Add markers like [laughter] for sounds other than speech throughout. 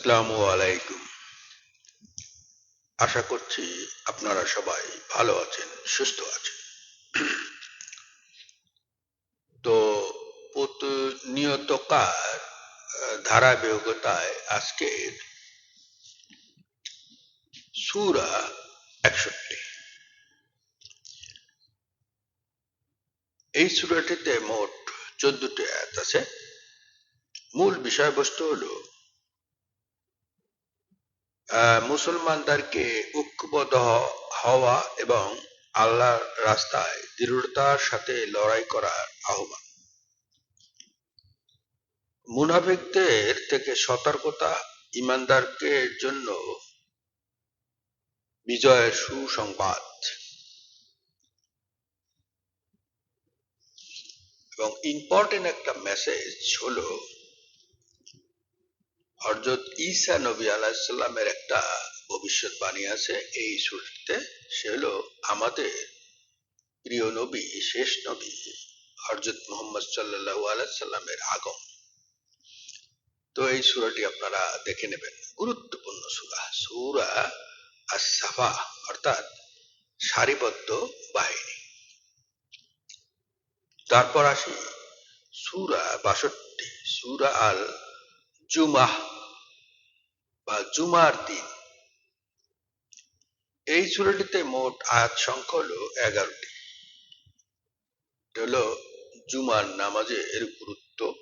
আসসালামু আলাইকুম। আশা করছি আপনারা সবাই ভালো আছেন সুস্থ আছেন। তো প্রতিনিয়তকার আহ, ধারাবাহিকতায় আজকের সুরা একষট্টি। এই সুরাটিতে মোট চোদ্দটি আয়াত আছে। মূল বিষয়বস্তু হলো মুসলমানদেরকে ঐক্যবদ্ধ হওয়া এবং আল্লাহর রাস্তায় দৃঢ়তার সাথে লড়াই করার আহ্বান। মুনাফিকদের থেকে সতর্কতা ইমানদারকে জন্য বিজয়ের সুসংবাদ এবং ইম্পর্টেন্ট একটা মেসেজ হলো হরজত ঈসা নবী আলাহিসাল্লামের একটা ভবিষ্যৎবাণী আছে। এই সুরতে সে হলো আমাদের প্রিয় নবী, শেষ নবী হরজত মোহাম্মদ সাল্লাল্লাহু আলাইসাল্লামের আগম তো এই সুরাটি আপনারা দেখে নেবেন। গুরুত্বপূর্ণ সুরা সুরা আর অর্থাৎ সারিবদ্ধ বাহিনী। তারপর আসি সুরা বাষট্টি, সুরা আল জুমাহ বা জুমার দিন। এই সুরাটিতে মোট আয়াত সংখ্যা হলো এগারোটি। হলো জুমার নামাজের গুরুত্ব।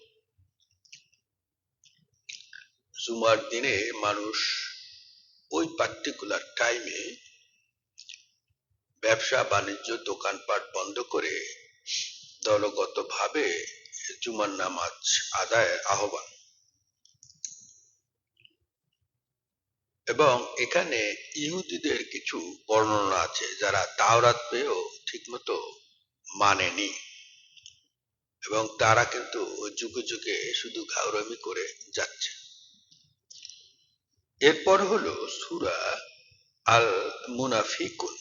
জুমার দিনে মানুষ ওই পার্টিকুলার টাইমে ব্যবসা, বাণিজ্য, দোকানপাট বন্ধ করে দলগতভাবে জুমার নামাজ আদায়ের আহ্বান এবং এখানে ইহুদিদের কিছু বর্ণনা আছে যারা তাওরাত পেয়েও ঠিকমতো মানেনি। এবং তারা কিন্তু যুগে যুগে শুধু ঘাউরামি করে যাচ্ছে। এরপর হলো সুরা আল মুনাফিকুন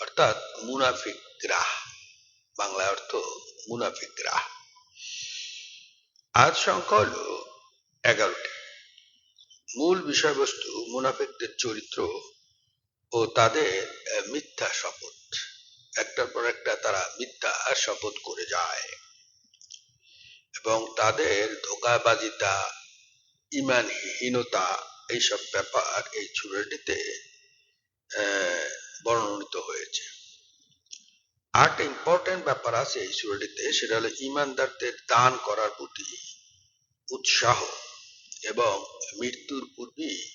অর্থাৎ মুনাফিক গ্রাহ বাংলা অর্থ মুনাফিক গ্রাহ আজ সংখ্যা হলো এগারোটি। মূল বিষয়বস্তু মুনাফিকদের চরিত্র ও তাদের মিথ্যা শপথ। একটার পর একটা তারা মিথ্যা শপথ করে যায়। এবং তাদের ধোকাবাজিতা ইমানহীনতা এইসব ব্যাপার এই ছুরিটিতে বর্ণনিত হয়েছে। আরেকটা ইম্পর্টেন্ট ব্যাপার আছে এই সুরাটিতে সেটা হলো ইমানদারদের দান করার প্রতি উৎসাহ। এবং মৃত্যুর পূর্বেই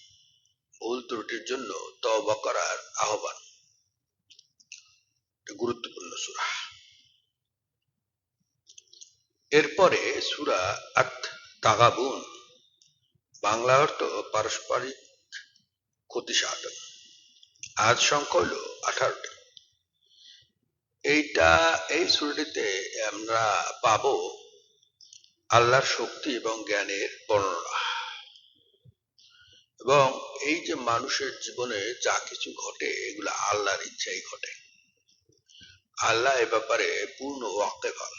ভুল ত্রুটির জন্য তওবা করার আহ্বান। গুরুত্বপূর্ণ সুরা। এরপরে সুরা আত তাগাবুন বাংলা অর্থ পারস্পরিক ক্ষতি সাধন। আজ সংখ্যা হলো আঠারোটি। এইটা, এই সুরটিতে আমরা পাবো আল্লাহর শক্তি এবং জ্ঞানের বর্ণনা। এবং এই যে মানুষের জীবনে যা কিছু ঘটে, এগুলো আল্লাহর ইচ্ছাই ঘটে। আল্লাহ এ ব্যাপারে পূর্ণ ওয়াকেফাল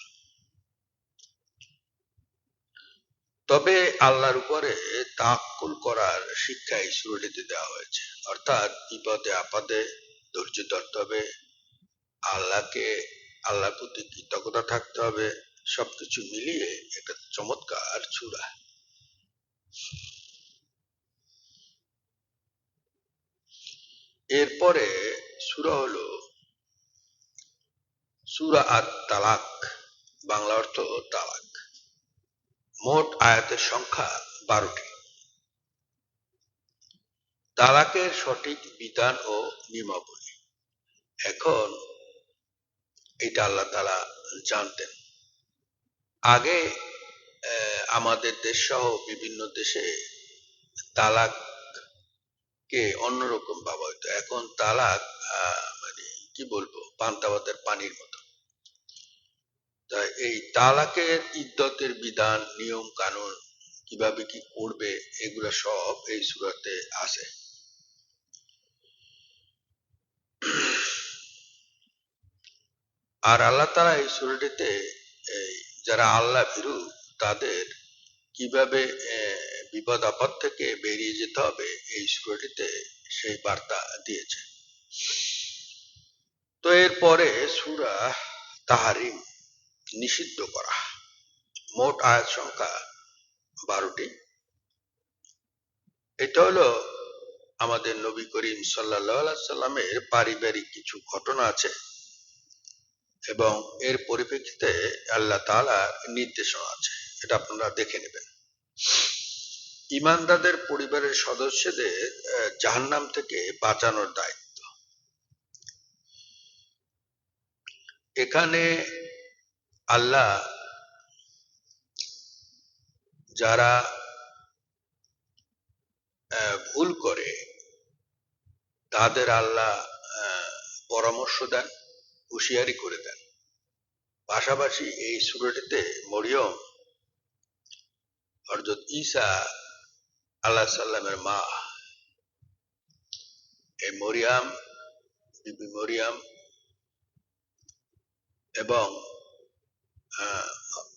তবে আল্লাহর উপরে তাক্কুল করার শিক্ষা এই সুরটিতে দেওয়া হয়েছে। অর্থাৎ বিপদে আপদে ধৈর্য ধরতে হবে, আল্লাহকে, আল্লাহর প্রতি কৃতজ্ঞতা থাকতে হবে সবকিছু মিলিয়ে একটা চমৎকার চূড়া। এরপরে সুরা হলো সুরা আত তালাক, বাংলা অর্থ তালাক। মোট আয়াতের সংখ্যা বারোটি। তালাকের সঠিক বিধান ও নিয়মাবলী। এখন এটা আল্লাহ তালা জানতেন। আগে আমাদের দেশ সহ বিভিন্ন দেশে তালাক কে অন্যরকম ভাবা হতো। এখন তালাক মানে কি বলব, পান্তাবাদের পানির মতো। তাই এই তালাকের ইদ্যতের বিধান, নিয়ম, কানুন কীভাবে কি করবে, এগুলা সব এই সুরাতে আছে। আর আল্লাহ তারা এই সুরাটিতে এই যারা আল্লাহ ভীরু তাদের কীভাবে বিপদ আপদ থেকে বেরিয়ে যেতে হবে, এই সুরাটিতে সেই বার্তা দিয়েছে। তো এরপরে সুরা তাহারিম নিষিদ্ধ করা। মোট আয়াত সংখ্যা বারোটি। এটা হলো আমাদের নবী করিম সাল্লাহ সাল্লামের পারিবারিক কিছু ঘটনা আছে। এবং এর পরিপ্রেক্ষিতে আল্লাহ তালার নির্দেশনা আছে। এটা আপনারা দেখে নেবেন। ইমানদারদের পরিবারের সদস্যদের জাহান্নাম থেকে বাঁচানোর দায়িত্ব। এখানে আল্লাহ যারা ভুল করে, তাদের আল্লাহ পরামর্শ দেন। হুঁশিয়ারি করে দেন। পাশাপাশি এই সুরটিতে মরিয়ম হরজত ঈসা আল্লাহ সাল্লামের মা। এই মরিয়াম, বিবি মরিয়াম এবং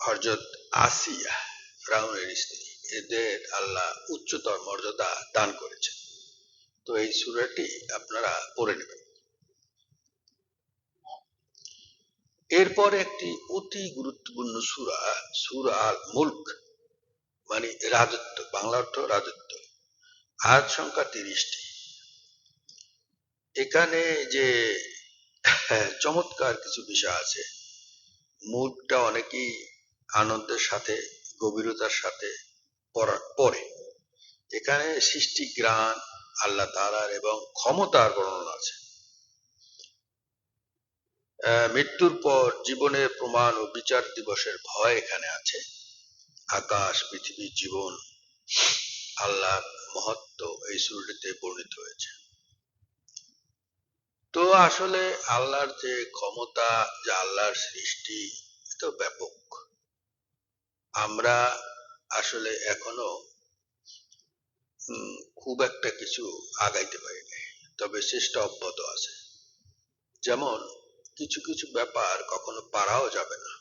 হরজত আসিয়া রাউনের স্ত্রী, এদের আল্লাহ উচ্চতর মর্যাদা দান করেছেন। তো এই সুরাটি আপনারা পড়ে নেবেন। এরপর একটি অতি গুরুত্বপূর্ণ সুরা সুরা মুল্ক মানে রাজত্ব, বাংলা অর্থ রাজত্ব। আজ সংখ্যা তিরিশটি। এখানে যে চমৎকার কিছু বিষয় আছে মুল্কটা অনেকেই আনন্দের সাথে, গভীরতার সাথে পড়ে এখানে সৃষ্টি গ্রাণ আল্লাহ তালার এবং ক্ষমতার বর্ণনা আছে। মৃত্যুর পর জীবনের প্রমাণ ও বিচার দিবসের ভয় এখানে আছে। আকাশ, পৃথিবী, জীবন, আল্লাহ মহত্ব এই সুরটিতে বর্ণিত হয়েছে। তো আসলে আল্লাহর যে ক্ষমতা, যে আল্লাহর সৃষ্টি তো ব্যাপক। আমরা আসলে এখনও খুব একটা কিছু আগাইতে পারি তবে চেষ্টা অব্যাহত আছে। যেমন কিছু কিছু ব্যাপার কখনো পারাও যাবে না।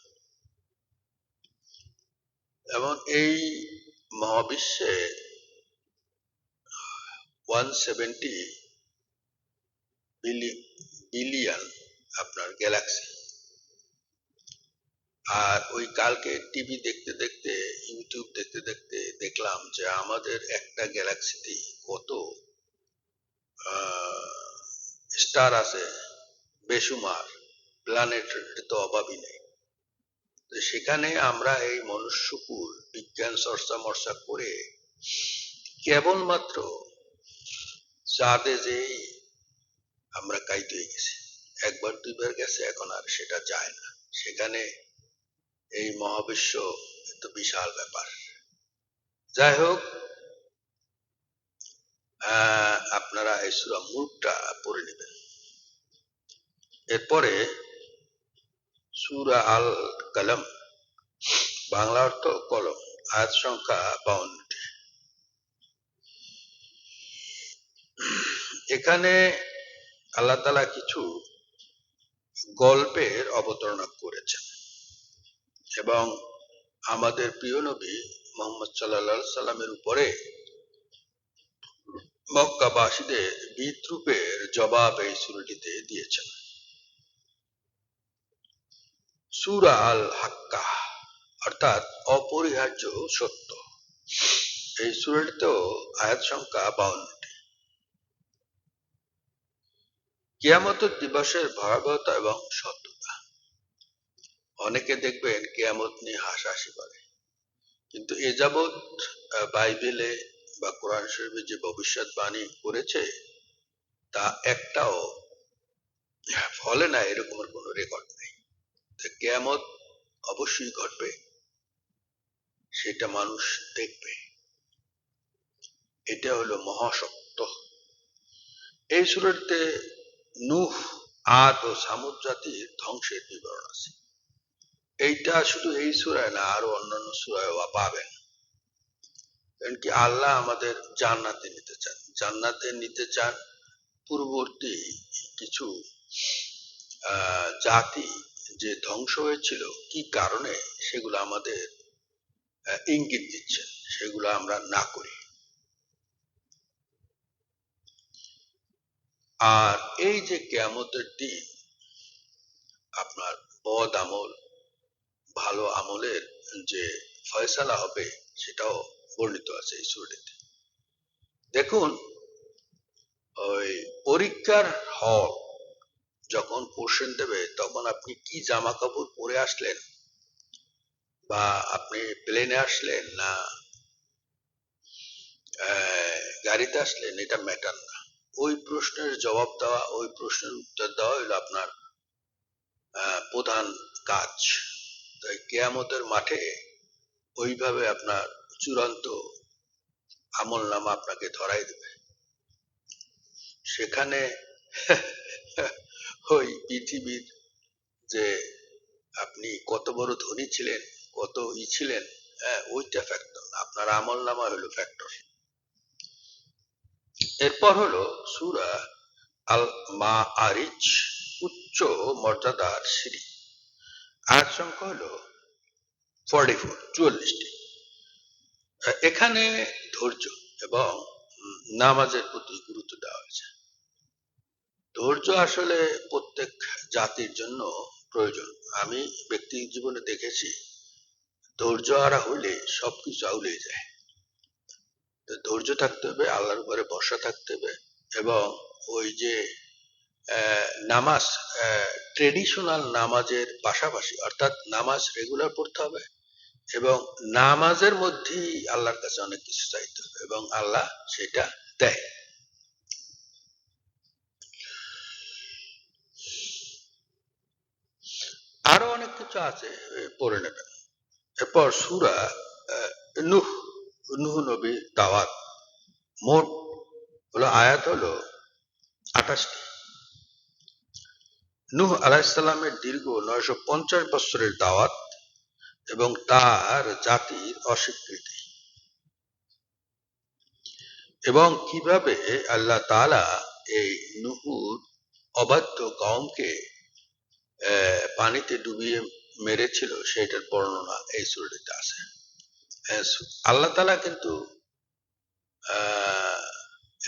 এবং এই মহাবিশ্বে ওয়ান সেভেন্টি বিলিয়ন আপনার গ্যালাক্সি আর ওই কালকে টিভি দেখতে দেখতে ইউটিউব দেখতে দেখতে দেখলাম যে আমাদের একটা গ্যালাক্সিতে কত স্টার আছে, বেসুমার। প্ল্যানেট তো অভাবই নেই। তো সেখানে আমরা এই মনুষ্যকুল, বিজ্ঞান, চর্চা, মর্চা করে কেবলমাত্র চাঁদে যেই আমরা কাইতে হয়ে গেছি। একবার, দুইবার গেছে, এখন আর সেটা যায় না। সেখানে এই মহাবিশ্ব তো বিশাল ব্যাপার। যাই হোক আপনারা এই সুরা মুখটা পড়ে নেবেন। এরপরে সুরা আল কলম বাংলা অর্থ কলম। আয়াত সংখ্যা বাউন্নটি এখানে আল্লাহ তালা কিছু গল্পের অবতারণা করেছেন। এবং আমাদের প্রিয় নবী মোহাম্মদ সাল্লা সাল্লামের উপরে মক্কাবাসীদের বিদ্রুপের জবাব এই সুরটিতে দিয়েছেন। সুরা আল হাক্কা অর্থাৎ অপরিহার্য সত্য। এই সুরটিতেও আয়াত সংখ্যা বাউন্নটি। কিয়ামত দিবসের ভয়াবহতা এবং সত্যতা। অনেকে দেখবেন কেয়ামত নিয়ে হাসাহাসি করে। কিন্তু এ যাবৎ বাইবেলে বা কোরআন শরীফে যে ভবিষ্যৎবাণী করেছে, তা একটাও ফলে না, এরকমের কোনো রেকর্ড নেই। কেয়ামত অবশ্যই ঘটবে, সেটা মানুষ দেখবে। এটা হলো মহাসত্য। এই সুরতে নুহ, আদ ও সামুদ জাতির ধ্বংসের বিবরণ আছে। এইটা শুধু এই সুরায় না, আরও অন্যান্য সুরায় পাবেন। কারণ কি, আল্লাহ আমাদের জান্নাতে নিতে চান। জান্নাতে নিতে চান পূর্ববর্তী কিছু জাতি যে ধ্বংস হয়েছিল, কি কারণে সেগুলো আমাদের ইঙ্গিত দিচ্ছেন সেগুলো আমরা না করি। আর এই যে কেয়ামতের দিন, আপনার বদ আমল, ভালো আমলের যে ফয়সালা হবে, সেটাও বর্ণিত আছে এই সুরটিতে। দেখুন, ওই পরীক্ষার হল যখন কোশ্চেন দেবে, তখন আপনি কি জামা কাপড় পরে আসলেন? বা আপনি প্লেনে আসলেন না গাড়িতে আসলেন? এটা ম্যাটার না। ওই প্রশ্নের জবাব দেওয়া, ওই প্রশ্নের উত্তর দেওয়া হলো আপনার প্রধান কাজ। তাই কেয়ামতের মাঠে ওইভাবে আপনার চূড়ান্ত আমল নামা আপনাকে ধরাই দেবে। সেখানে [laughs] ওই পৃথিবীর যে আপনি কত বড় ধনী ছিলেন, কত ই ছিলেন হ্যাঁ ওইটা ফ্যাক্টর আপনার আমল নামা হলো ফ্যাক্টর এরপর হলো সুরা আল মা আরিচ উচ্চ মর্যাদার সিঁড়ি। আয়াত সংখ্যা হলো ফর্টি ফোর চুয়াল্লিশটি। এখানে ধৈর্য এবং নামাজের প্রতি গুরুত্ব দেওয়া হয়েছে। ধৈর্য আসলে প্রত্যেক জাতির জন্য প্রয়োজন। আমি ব্যক্তি জীবনে দেখেছি, ধৈর্য হারা হইলে সবকিছু আউলে যায়। ধৈর্য থাকতে হবে, আল্লাহর উপরে ভরসা থাকতে হবে এবং ওই যে নামাজ ট্রেডিশনাল নামাজের পাশাপাশি, অর্থাৎ নামাজ রেগুলার পড়তে হবে এবং নামাজের মধ্যেই আল্লাহর কাছে অনেক কিছু চাইতে হবে এবং আল্লাহ সেটা দেয়। আরও অনেক কিছু আছে পড়ে নেবেন এরপর সুরা নুহ। নুহ নবী দাওয়াত। মোট হলো আয়াত হলো আঠাশটি। নূহ আলাইসাল্লামের দীর্ঘ নয়শো পঞ্চাশ বছরের দাওয়াত এবং তার জাতির অস্বীকৃতি। এবং কীভাবে আল্লাহ তাআলা এই নুহুর অবাধ্য কওমকে আহ, পানিতে ডুবিয়ে মেরেছিল সেটার বর্ণনা এই সুরটিতে আছে। আল্লাহ তাআলা কিন্তু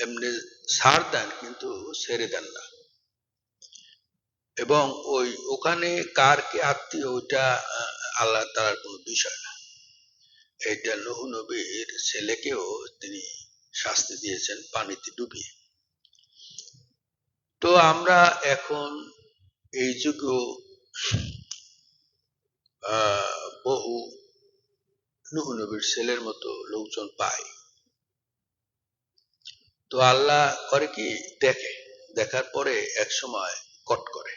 এমনি ছাড় দেন কিন্তু ছেড়ে দেন না। এবং ওই ওখানে কার কে আত্মীয় ওইটা আল্লাহ তাআলার কোনো বিষয় না। এইটা নহু নবীর ছেলেকেও তিনি শাস্তি দিয়েছেন পানিতে ডুবিয়ে। তো আমরা এখন এই যুগেও বহু নহু নবীর ছেলের মতো লোকজন পাই তো আল্লাহ করে কি? দেখে। দেখার পরে এক সময় কট করে।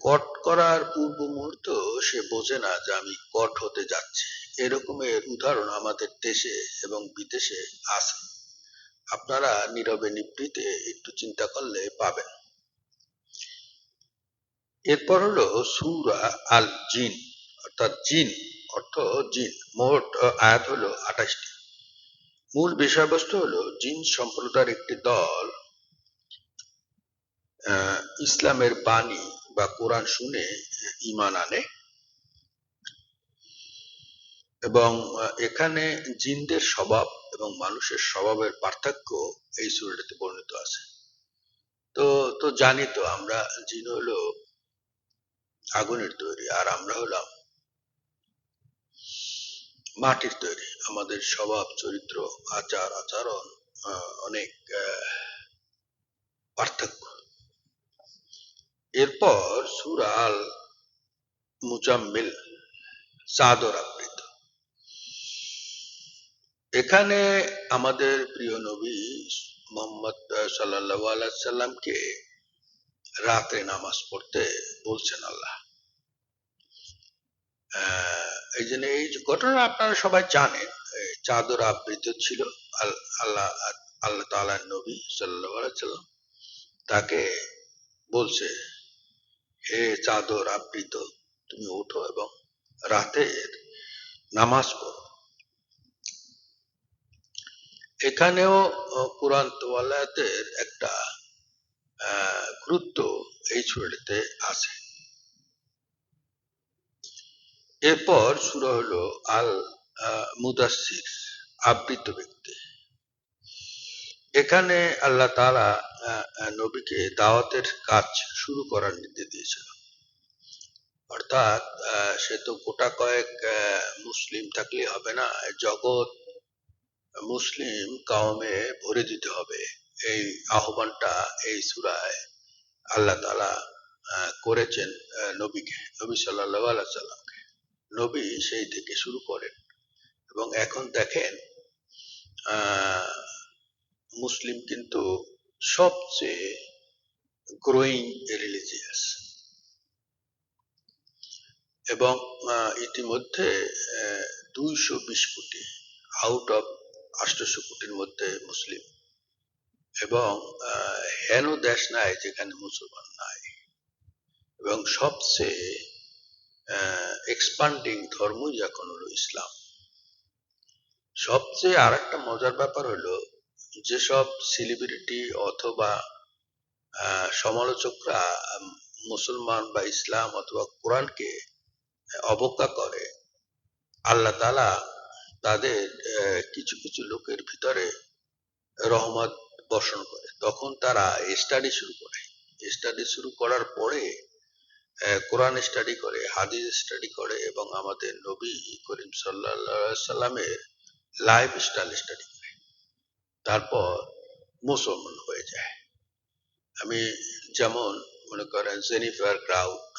কট করার পূর্ব মুহূর্ত সে বোঝে না যে আমি কট হতে যাচ্ছি। এরকমের উদাহরণ আমাদের দেশে এবং বিদেশে আছে। আপনারা নীরবে নিবৃতে একটু চিন্তা করলে পাবেন। এরপর হলো সুরা আল জিন অর্থাৎ জিন অর্থ জিন। মোট আয়াত হলো আঠাশটি। মূল বিষয়বস্তু হলো জিন সম্প্রদায়ের একটি দল ইসলামের বাণী বা কোরআন শুনে ইমান আনে এবং এখানে জিনদের স্বভাব এবং মানুষের স্বভাবের পার্থক্য এই সুরাটিতে বর্ণিত আছে। তো তো জানি তো আমরা জিন হলো আগুনের তৈরি, আর আমরা হলাম মাটির তৈরি। আমাদের স্বভাব, চরিত্র, আচার, আচরণ অনেক পার্থক্য। এরপর সুরাল মুজাম্মিল চাদর আবৃত। এখানে আমাদের প্রিয় নবী মোহাম্মদ সাল্লাহ সাল্লামকে রাতে নামাজ পড়তে বলছেন আল্লাহ। এই জন্য এই ঘটনা আপনারা সবাই জানেন চাদর আবৃত ছিল আল্লাহ আল্লাহ তাআলার নবী সাল্লাম তাকে বলছে, হে চাদর আবৃত, তুমি ওঠো এবং রাতের নামাজ পড়ো। এখানেও কোরআন একটা গুরুত্ব এই ছুটিতে আছে। এরপর শুরু হলো আল আহ, মুদাসসির আবৃত ব্যক্তি। এখানে আল্লাহ আহ, নবীকে দাওয়াতের কাজ শুরু করার নির্দেশ দিয়েছিল। অর্থাৎ সে তো গোটা কয়েক মুসলিম থাকলে হবে না জগৎ মুসলিম কাউমে ভরে দিতে হবে। এই আহ্বানটা এই সুরায় আল্লাহ আহ, করেছেন নবীকে নবী সাল্লাল্লাহু আলাইহি সাল্লামকে নবী সেই থেকে শুরু করেন এবং এখন দেখেন মুসলিম কিন্তু সবচেয়ে গ্রোয়িং রিলিজিয়াস এবং ইতিমধ্যে দুইশো বিশ কোটি আউট অফ আষ্টশো কোটির মধ্যে মুসলিম। এবং হেন দেশ নাই যেখানে মুসলমান নাই। এবং সবচেয়ে এক্সপান্ডিং ধর্মই এখন হলো ইসলাম। সবচেয়ে আর একটা মজার ব্যাপার হলো, যেসব সেলিব্রিটি অথবা সমালোচকরা মুসলমান বা ইসলাম অথবা কোরআনকে অবজ্ঞা করে, আল্লাহ তালা তাদের কিছু কিছু লোকের ভিতরে রহমত বর্ষণ করে। তখন তারা স্টাডি শুরু করে। স্টাডি শুরু করার পরে কোরআন স্টাডি করে, হাদিস স্টাডি করে এবং আমাদের নবী করিম সাল্লামের লাইফ স্টাইল স্টাডি করে। তারপর মুসলমান হয়ে যায়। আমি যেমন মনে করেন জেনিফার ক্রাউড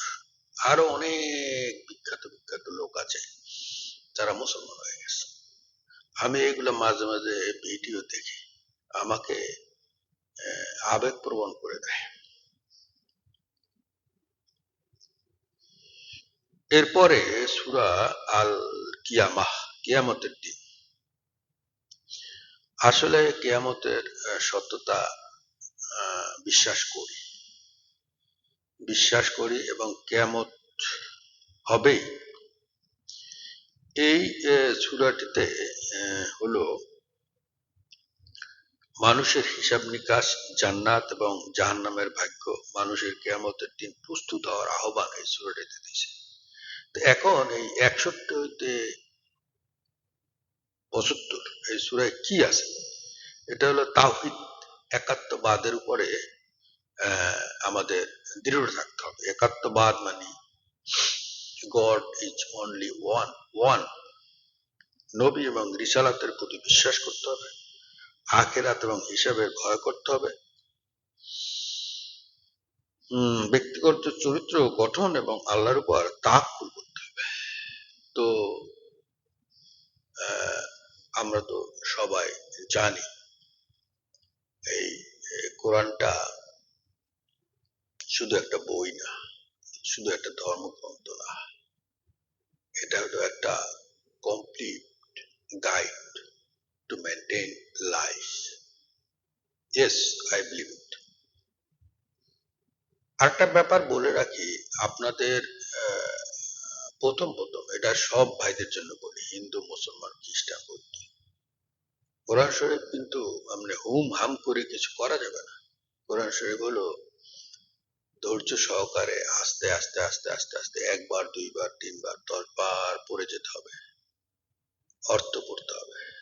আরও অনেক বিখ্যাত বিখ্যাত লোক আছে যারা মুসলমান হয়ে গেছে। আমি এগুলো মাঝে মাঝে ভিডিও দেখি। আমাকে আহ, আবেগপ্রবণ করে দেয়। এরপরে সুরা আল কিয়ামাহ কিয়ামতের দিন। আসলে কিয়ামতের সত্যতা বিশ্বাস করি। বিশ্বাস করি এবং কেয়ামত হবেই। এই সূরাটিতে হলো মানুষের হিসাব নিকাশ জান্নাত এবং জাহান্নামের ভাগ্য মানুষের কেয়ামতের দিন প্রস্তুত হওয়ার আহ্বান এই সূরাটিতে দিয়েছে। তো এখন এই একষট্টি পঁচাত্তর, এই সূরায় কি আছে? এটা হলো তাওহিদ একাত্মবাদের উপরে আমাদের দৃঢ় থাকতে হবে। একাত্মবাদ মানে God is only one one নবী এবং রিসালাতের প্রতি বিশ্বাস করতে হবে। আখেরাত এবং হিসাবের ভয় করতে হবে। ব্যক্তিগত চরিত্র গঠন এবং আল্লাহর উপর তাকুল করতে হবে। তো আমরা তো সবাই জানি, এই কোরআনটা শুধু একটা বই না, শুধু একটা ধর্মগ্রন্থ না। এটা হলো একটা complete guide to maintain life yes I believe it আরেকটা ব্যাপার বলে রাখি, আপনাদের প্রথম প্রথম এটা সব ভাইদের জন্য বলি, হিন্দু, মুসলমান, খ্রিস্টান, বৌদ্ধ। কোরআন শরীফ কিন্তু মানে হুম হাম করে কিছু করা যাবে না। কোরআন শরীফ হলো ধৈর্য সহকারে আস্তে আস্তে আস্তে আস্তে আস্তে একবার, দুইবার, তিনবার, দশবার পড়ে যেতে হবে। অর্থ পড়তে হবে।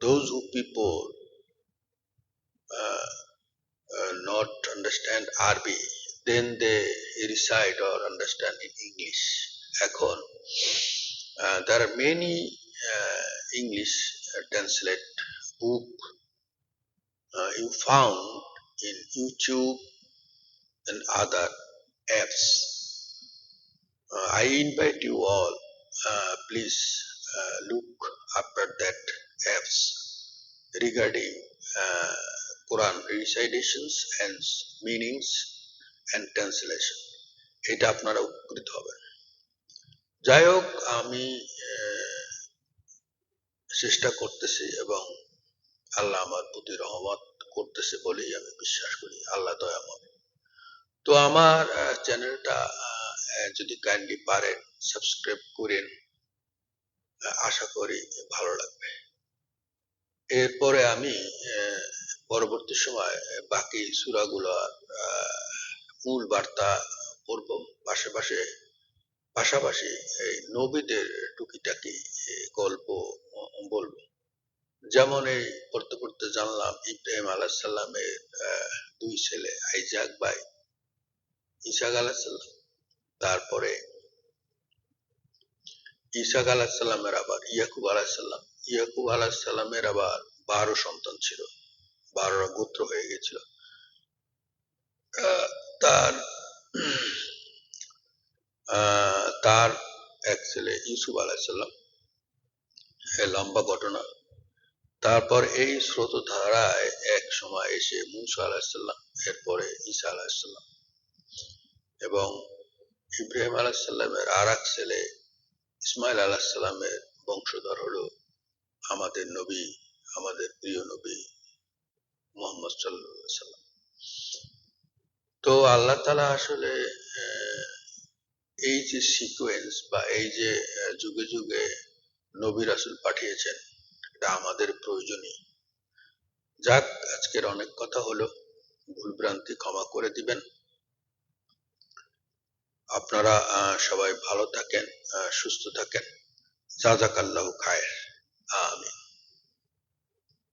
those who people uh, uh, not understand Arabic, then they recite or understand in English. Akon. Uh, there are many uh, English uh, translate book uh, you found in YouTube and other apps. I invite you all, please look after that apps regarding uh, Quran recitations and meanings and translation. এটা আপনারা উপকৃত হবেন। যাই হোক আমি চেষ্টা করতেছি এবং আল্লাহ আমার প্রতি রহমত করতেছে বলেই আমি বিশ্বাস করি। আল্লাহ দয়াময় তো আমার চ্যানেলটা যদি কাইন্ডলি পারেন সাবস্ক্রাইব করেন আশা করি ভালো লাগবে। এরপরে আমি পরবর্তী সময় বাকি সুরাগুলোর আহ, মূল বার্তা পড়ব। পাশে পাশে পাশাপাশি এই নবীদের টুকিটাকি গল্প বলব। যেমন এই পড়তে পড়তে জানলাম ইব্রাহিম আলাহ সাল্লামের দুই ছেলে আইজাক ভাই ইসাক আলাহ সাল্লাম তারপরে ইসাক আলাহ সাল্লামের আবার ইয়াকুব আলাহ সাল্লাম ইয়াকুব আলাহ সাল্লামের আবার বারো সন্তান ছিল। বারোটা গোত্র হয়ে গেছিল। তার তার এক ছেলে ইউসুফ আলাহিসাল্লাম লম্বা ঘটনা। তারপর এই স্রোত ধারায় এক সময় এসে মুসা আলাহিসাল্লাম এরপরে ঈসা আলাহিসাল্লাম এবং ইব্রাহিম আলাহিসাল্লামের আর এক ছেলে ইসমাইল আলাহিসাল্লামের বংশধর হলো আমাদের নবী, আমাদের প্রিয় নবী মোহাম্মদ সাল্লাম তো আল্লাহ তালা আসলে এই যে সিকোয়েন্স বা এই যে যুগে যুগে নবী রাসুল পাঠিয়েছেন, এটা আমাদের প্রয়োজনীয়। যাক, আজকের অনেক কথা হলো ভুলভ্রান্তি ক্ষমা করে দিবেন। আপনারা সবাই ভালো থাকেন সুস্থ থাকেন। জাজাকাল্লাহ খায়ের। Amen